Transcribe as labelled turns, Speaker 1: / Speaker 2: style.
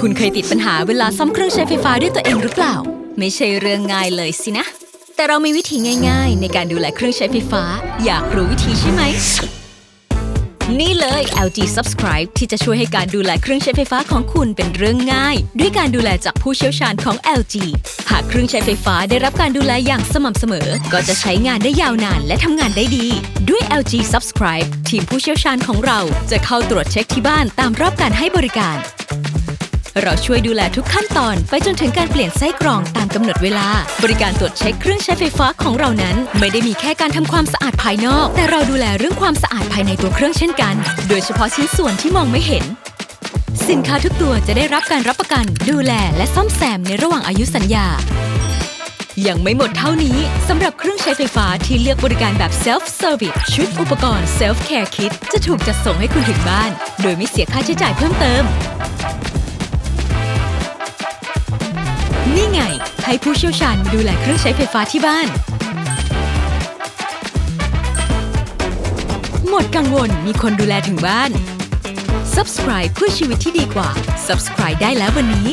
Speaker 1: คุณเคยติดปัญหาเวลาซ่อมเครื่องใช้ไฟฟ้าด้วยตัวเองหรือเปล่า ไม่ใช่เรื่องง่ายเลยสินะ แต่เรามีวิธีง่าย ๆ ในการดูแลเครื่องใช้ไฟฟ้า อยากรู้วิธีใช่ไหม นี่เลย LG Subscribe ที่จะช่วยให้การดูแลเครื่องใช้ไฟฟ้าของคุณเป็นเรื่องง่าย ด้วยการดูแลจากผู้เชี่ยวชาญของ LG หากเครื่องใช้ไฟฟ้าได้รับการดูแลอย่างสม่ำเสมอ ก็จะใช้งานได้ยาวนานและทำงานได้ดี ด้วย LG Subscribe ทีมผู้เชี่ยวชาญของเราจะเข้าตรวจเช็คที่บ้านตามรอบการให้บริการ เราช่วยดูแลทุกขั้นตอนไปจนถึงการเปลี่ยนไส้กรองตามกำหนดเวลา บริการตรวจเช็คเครื่องใช้ไฟฟ้าของเรานั้น ไม่ได้มีแค่การทำความสะอาดภายนอก แต่เราดูแลเรื่องความสะอาดภายในตัวเครื่องเช่นกัน โดยเฉพาะชิ้นส่วนที่มองไม่เห็น สินค้าทุกตัวจะได้รับการรับประกัน ดูแลและซ่อมแซมในระหว่างอายุสัญญายังไม่หมดเท่านี้สำหรับเครื่องใช้ไฟฟ้าที่เลือกบริการแบบ self service ชุดอุปกรณ์ self care kit จะถูกจัดส่งให้คุณถึงบ้าน โดยไม่เสียค่าใช้จ่ายเพิ่มเติม นี่ไง ให้ผู้เชี่ยวชาญมาดูแลเครื่องใช้ไฟฟ้าที่บ้าน หมดกังวลมีคนดูแลถึงบ้าน Subscribe เพื่อชีวิตที่ดีกว่า Subscribe ได้แล้ววันนี้